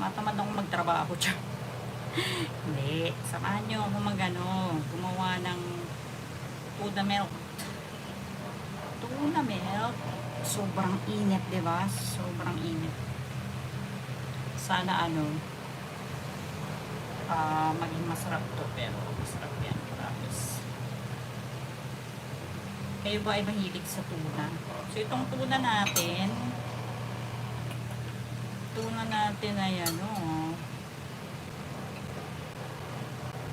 Matamad akong magtrabaho dyan. Hindi. Samahan nyo ako magano, gumawa ng tuna milk. Tuna milk. Sobrang init, ba? Sobrang init. Sana ano, ah maging masarap to, pero masarap yan, promise. Kayo ba ay mahilig sa tuna? So, itong tuna natin, tuna natin ay ano,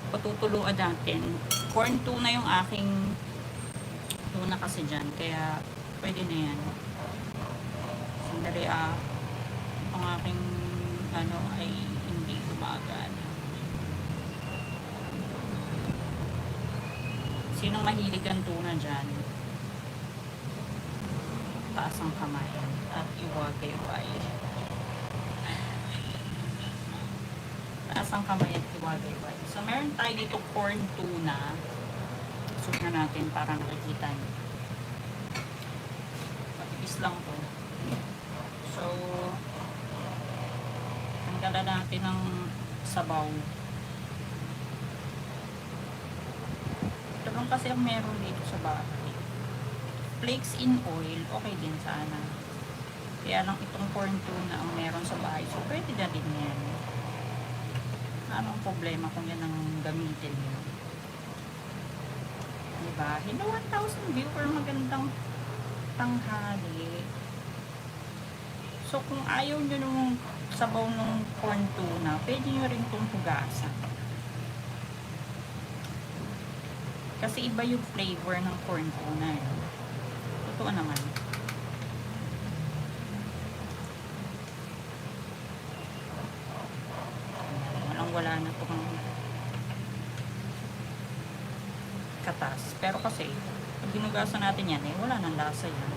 patutuluan natin. Corn tuna yung aking tuna kasi dyan, kaya pwede na yan. Sandali ah, itong aking ano ay hindi gumagana. Sinong mahilig ang tuna dyan? Taas ang kamay at iwagay-wagay. Taas ang kamay at iwagay-wagay. So, meron tayo dito corn tuna. Suot na natin para nakikita nyo. Matipis lang to. So, tanggalan natin ng sabaw. Ito kasi ang meron dito sa bahay. Flakes in oil, okay din sana. Kaya lang itong corn tuna ang meron sa bahay. So, pwede na din yan. Anong problema kung yan ang gamitin mo? Diba? Hello, 1,000 viewer. Magandang tanghali. So, kung ayaw nyo nung sabaw ng corn tuna, pwede nyo rin itong hugasan. Kasi iba yung flavor ng corn tuna. Eh. Totoo naman. Walang wala na itong katas. Pero kasi, pag ginugasan natin yan, eh, wala nang lasa yan.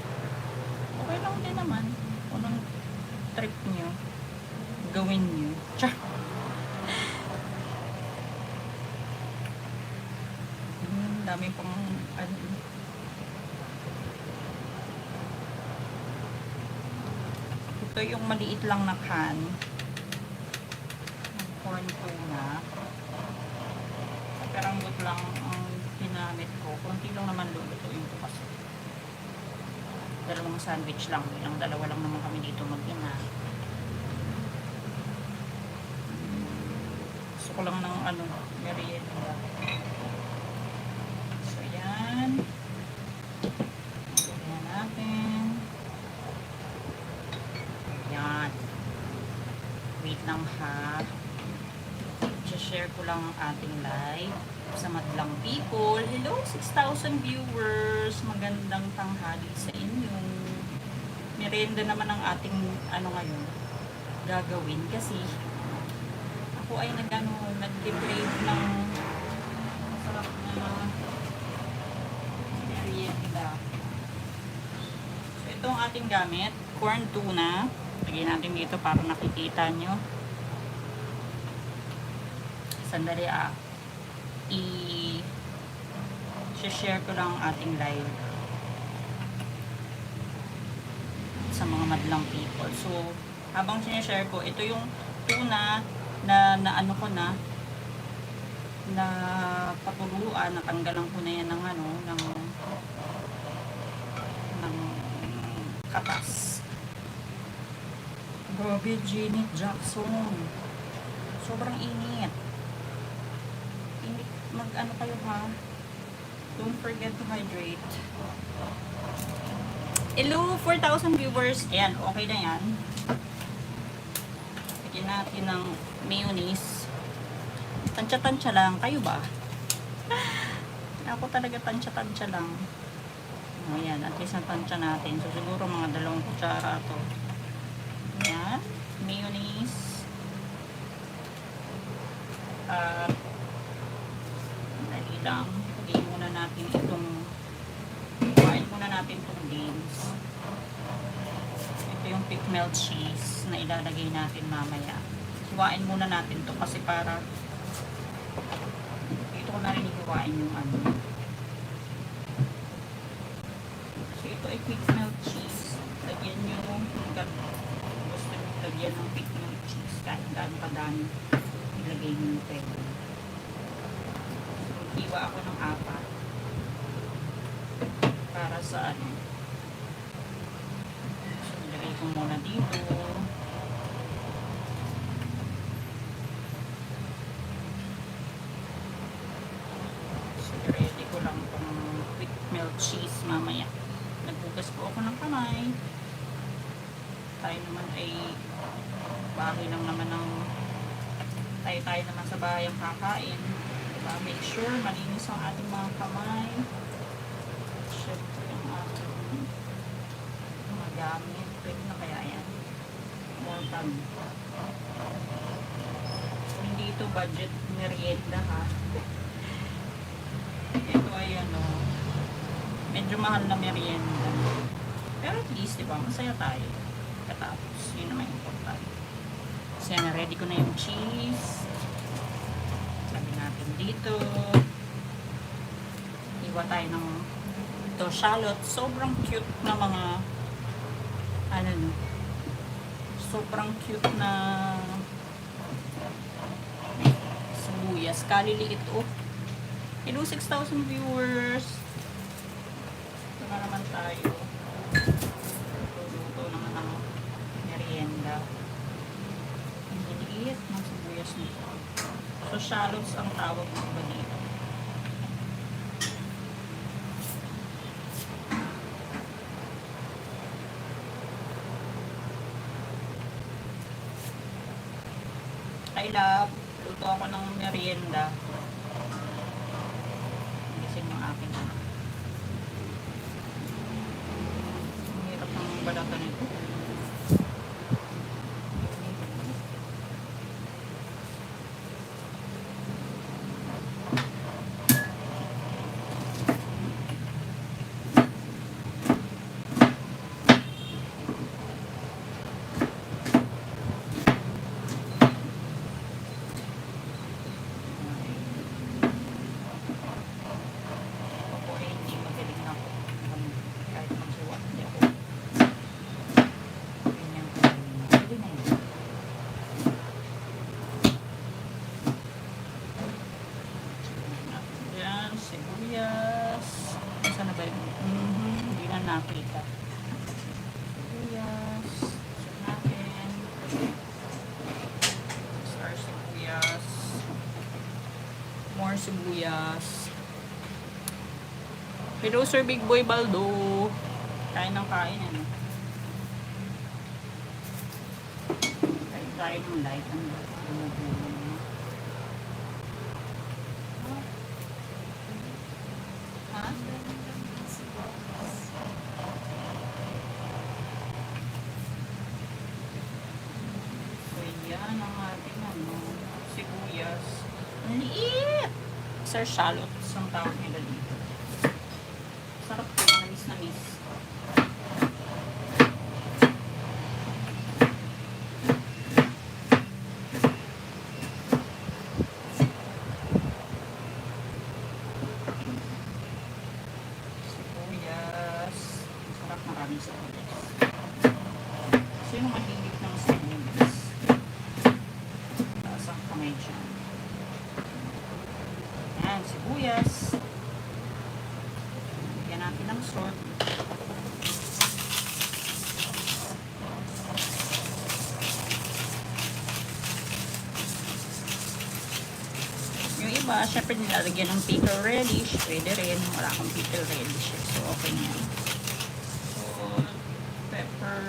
Okay lang din naman. Kung anong trip nyo, gawin nyo. Tsa! Hmm, dami pang ano. Ito yung maliit lang na can corn tuna. Peranggot lang ang ginamit ko. Kunti lang naman lulutuin ko kasi. Dalawang sandwich lang. Ilang dalawa lang naman kami dito mag-ina. Gusto ko lang ng ano, merienda. So, yan. Yan natin. Yan. Wait lang ha. share ko lang ang ating live sa madlang people. Hello, 6,000 viewers. Magandang tanghali sa inyo. Merenda naman ang ating ano ngayon gagawin kasi ako ay nagano nag-crave ng masarap na merienda. So ito ang ating gamit, corn tuna. Lagyan natin dito para nakikita nyo. Sandali ah. I share ko lang ang ating live sa mga madlang people. So, habang sinishare ko, ito yung tuna na, na ano ko na na patuluan, natanggalan ko na yan ng ano, ng ng katas. Grabe, Janet Jackson. Sobrang init. Mag-ano kayo ha? Don't forget to hydrate. Hello, 4,000 viewers. Ayan, okay na yan. Lagyan natin ng mayonnaise. Tansya-tansya lang. Kayo ba? Ako talaga tansya-tansya lang. O yan, at least natansya natin. So, siguro mga dalawang kutsara to. Ayan, mayonnaise. At, dali lang. Lagyan muna natin itong Kain muna natin itong beans. Ito yung thick melt cheese na ilalagay natin mamaya. Hiwain muna natin to kasi para dito ko na rin hiwain yung ano. So ito ay thick melt cheese. Lagyan nyo gusto nyo lagyan ng thick melt cheese. Kahit gaano kadami ilagay mo yung pwede. So, hiwa ako ng apat. Para sa ano. So, ko muna dito. So, ready ko lang itong quick melt cheese mamaya. Nagbugas po ako ng kamay. Tayo naman ay bahay lang naman ng tayo-tayo naman sa bahay ang kakain. Diba? Make sure malinis ang ating mga kamay. Siyempre ang ating mga gamit. Pwede na kaya yan. More than. Hindi ito budget merienda ha. Ito ay ano, medyo mahal na merienda. Pero at least, di ba, masaya tayo. Katapos, yun naman importante. So yan, ready ko na yung cheese. Dito. Iwa tayo ng ito, shallot. Sobrang cute na mga ano no. Sobrang cute na sibuyas. Kaliliit oh. Hello, 6,000 viewers. Ito na naman tayo. Luto naman ng merienda. Ang liliit ng sibuyas nito. So, shallots ang tawag ng iba dito. I love. Luto ako ng merienda. Gising yung akin. Ang hirap ng balatan nito. Ako ay hindi magaling ako. Um, Kahit magsuwa, hindi ako. Ganyan ko. Pwede na yun. Yan, sibuyas. Saan na ba yun? Mhm, Hindi na nakita. Star sibuyas. More sibuyas. Hello, Sir Big Boy Baldo. Kain ng kain, ano? Kain tayo ng light. Ano? Bumubulo. Ha? So, yan ang ating ano, sibuyas. Ang liit! Sir shallots ang tawag nila dito. Sarap po, namis na miss. Sibuyas. Sarap maraming sibuyas. Sino mahilig ng sibuyas? Taas ang kamay dyan. Yan, sibuyas. Lagyan natin ng salt. Yung iba, syempre nilalagyan ng pickle relish. Pwede rin. Wala akong pickle relish. So, okay na yan. Salt, pepper.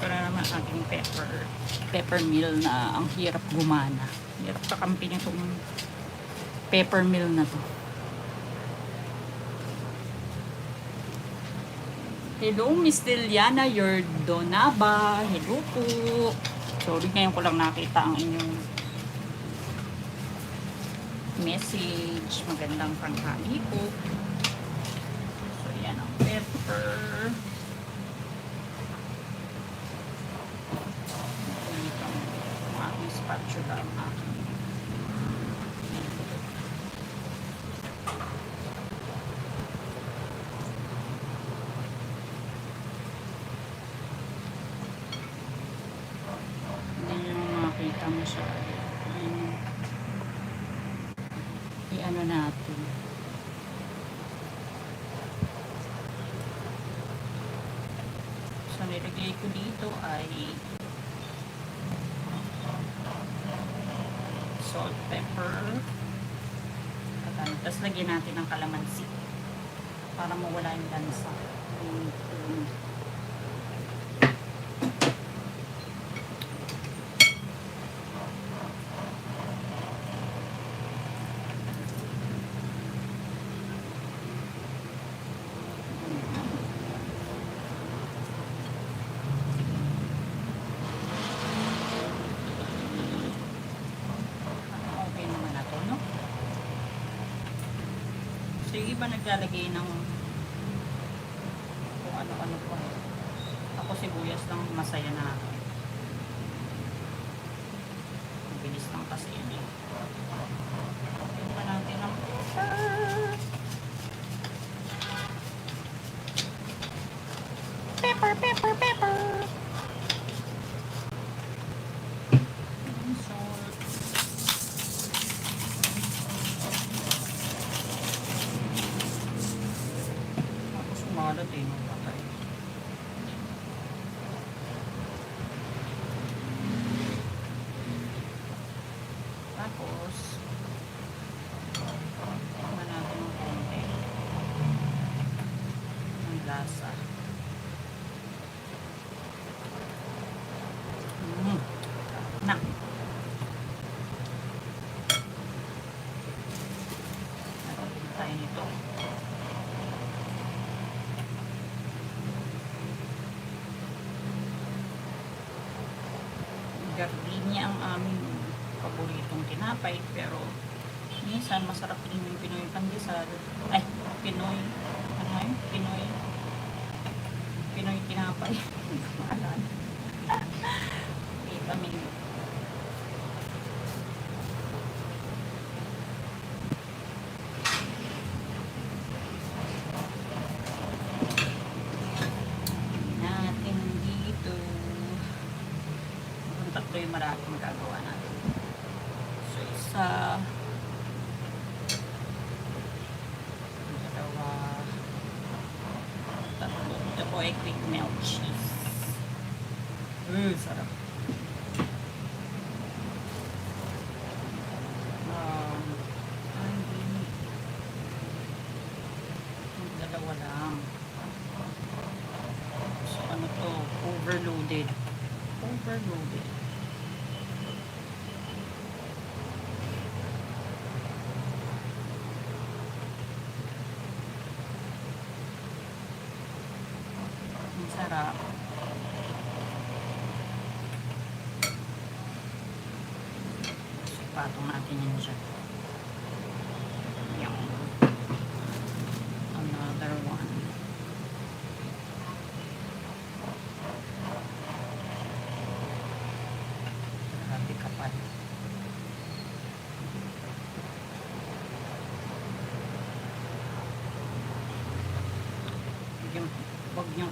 Para naman ating pepper. Pepper mill na ang hirap gumana. Hirap kakampi nitong pepper mill na to. Hello, Miss Liliana Yordonaba. Hello po. Sorry, ngayon ko lang nakita ang inyong message. Magandang panghali po. So, yan ang pepper. Dito ang aking spatula ang aking natin. Nilagay ko dito ay salt, pepper, at ano, tapos lagyan natin ng kalamansi para mawala yung lansa. Yung, yung, okay naman na to, no? So, yung iba naglalagay ng kung ano-ano pa. Ako sibuyas lang masaya na ako.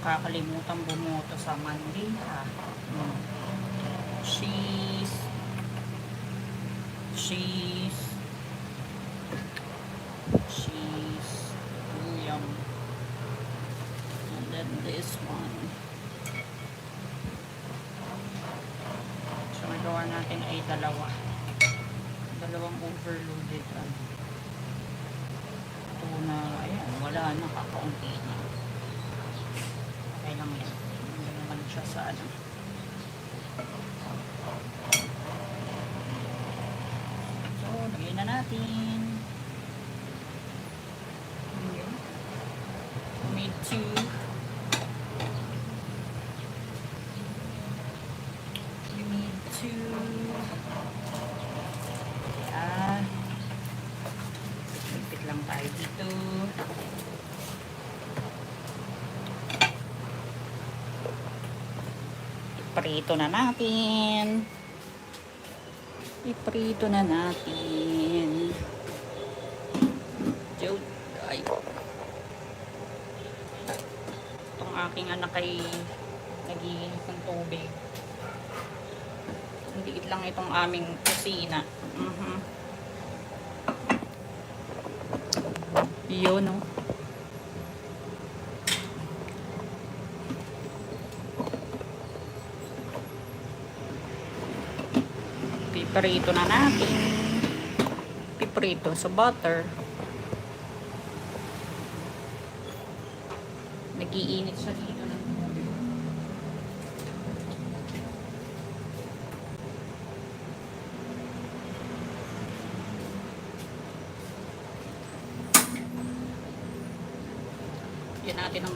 Huwag niyong kakalimutan bumoto sa Monday ha. Mm. Cheese. Cheese. Cheese. Yum. And then this one. So, magawa natin ay dalawa. Dalawang overloaded. Ano. Tuna. Ayan, wala na. Kakaunti na. Yan. Hindi naman siya sa ano. So, lagyan na natin. Made two. You need to Ayan. Lipit lang tayo dito. Iprito na natin. Iprito na natin. Ay. Itong aking anak ay nagiinis ng tubig. Liit lang itong aming kusina. Mhm. Yun, no? Piprito na natin. Piprito sa butter. Nagiinit siya dito ng. Yan natin ang.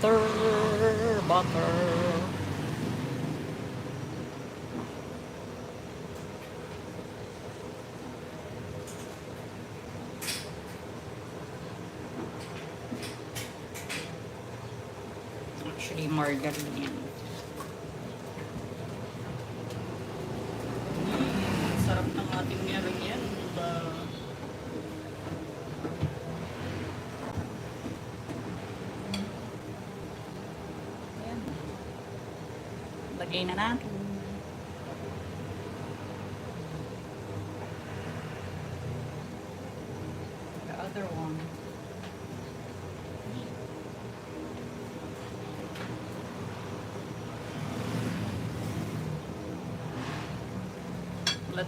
Butter, butter. Actually, margarine yan. Sarap ng ating meron yan. Diba? Lagay na natin.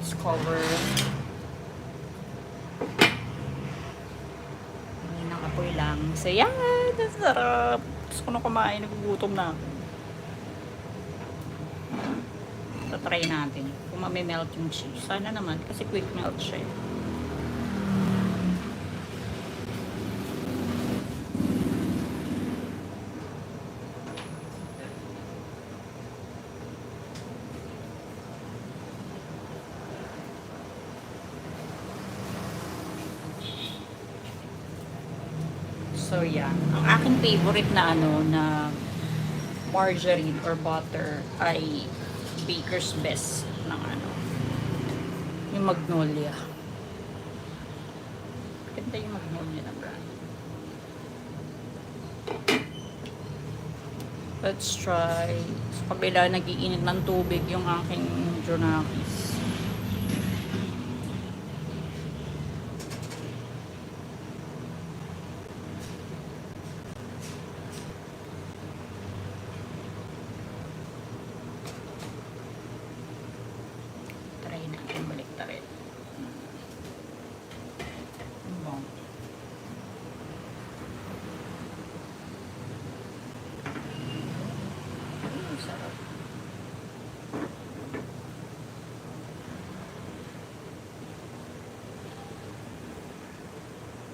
Let's cover. Hindi nakapoy lang. So, yan. Sarap. Gusto ko na kumain. Nagugutom na ako. Tatry natin. Kung mamimelt yung cheese. Sana naman. Kasi quick melt siya. eh. So, yan. Ang aking favorite na ano, na margarine or butter ay Baker's Best ng ano, yung Magnolia. Ganda yung Magnolia na brand. Let's try. Sa kabila, nagiinit ng tubig yung aking Jonakis. Try natin balik ta rin. Bong. Mm, sarap.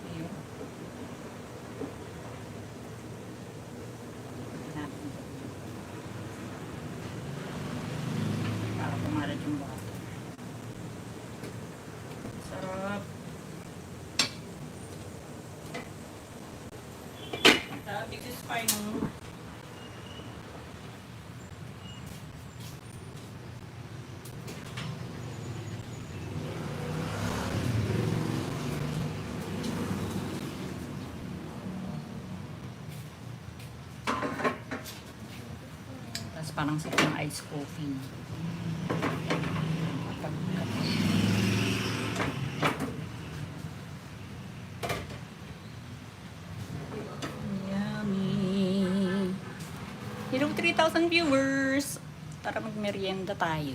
Ayun. Natin. Para pumalat yung buhat. Sarap. Sabi ko sa final. Tapos parang sa ice coffee. Yummy. Hello 3,000 viewers. Tara magmerienda tayo.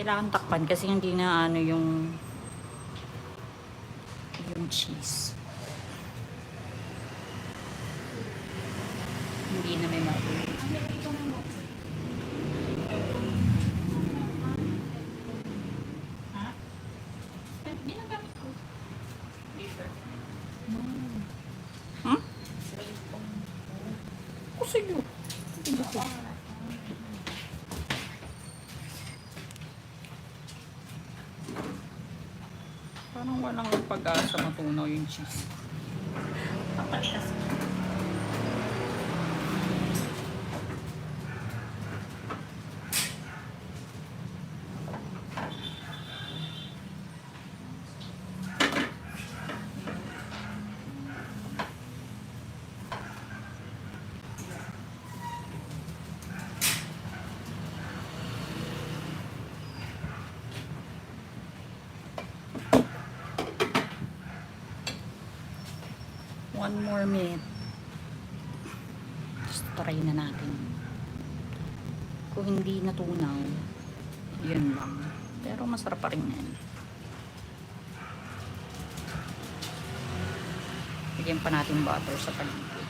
Kailangan takpan kasi hindi na ano yung yung cheese. Hindi na may makulit. Ha? Ginagamit ko. Later. Hmm? O sige. Hindi ko. Parang walang pag-asa matunaw yung cheese. Papalitas minute. Just try na natin. Kung hindi natunaw, yun lang. Pero masarap pa rin yan. Bigyan pa natin butter sa paligid.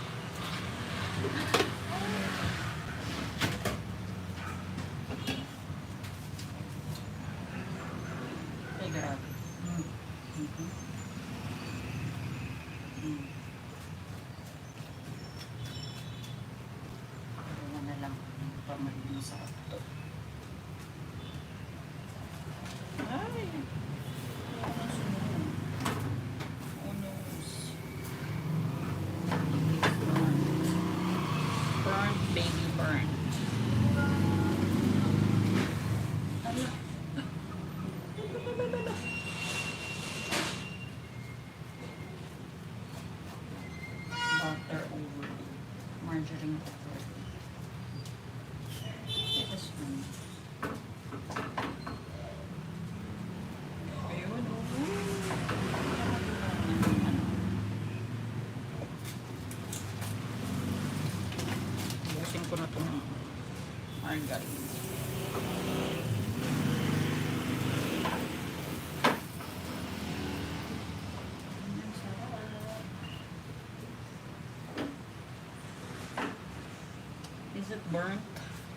Burnt?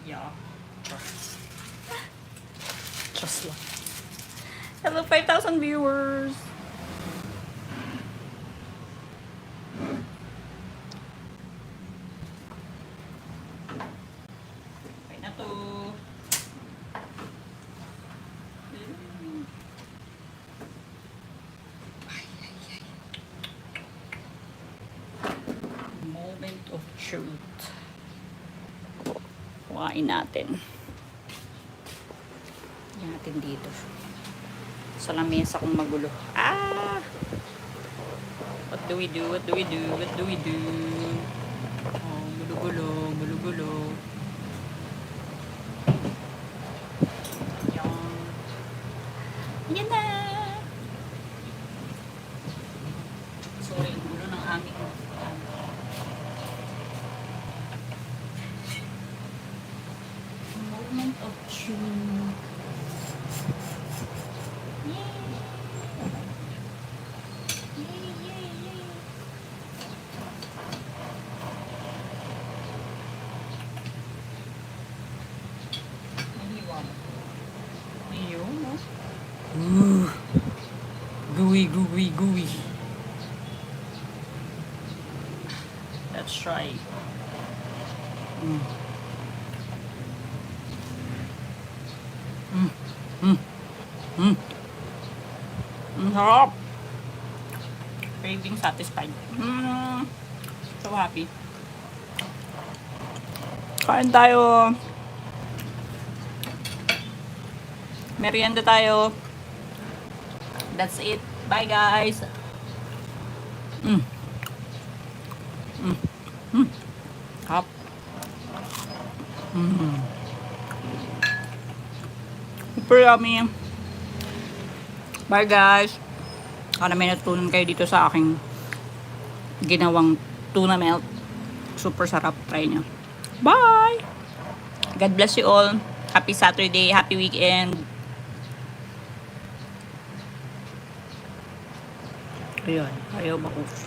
Yeah. Just like. Hello, 5,000 viewers! Okay na to. Moment of truth. Kuhain natin. Yan natin dito. Sa lamesa kung magulo. Ah! What do we do? What do we do? What do we do? Oh, gulo-gulo, gulo-gulo. Yan. Yan na! Sorry, ang gulo ng aming no? Ooh. Gooey, gooey, gooey. Craving satisfied. Mm. So happy. Kain tayo. Merienda tayo. That's it. Bye guys. Mm. Mm. Mm. Hap. Mm. Super yummy. Bye guys. Sana may natutunan kayo dito sa aking ginawang tuna melt. Super sarap. Try nyo. Bye! God bless you all. Happy Saturday. Happy weekend. Ayun. Ayaw makus.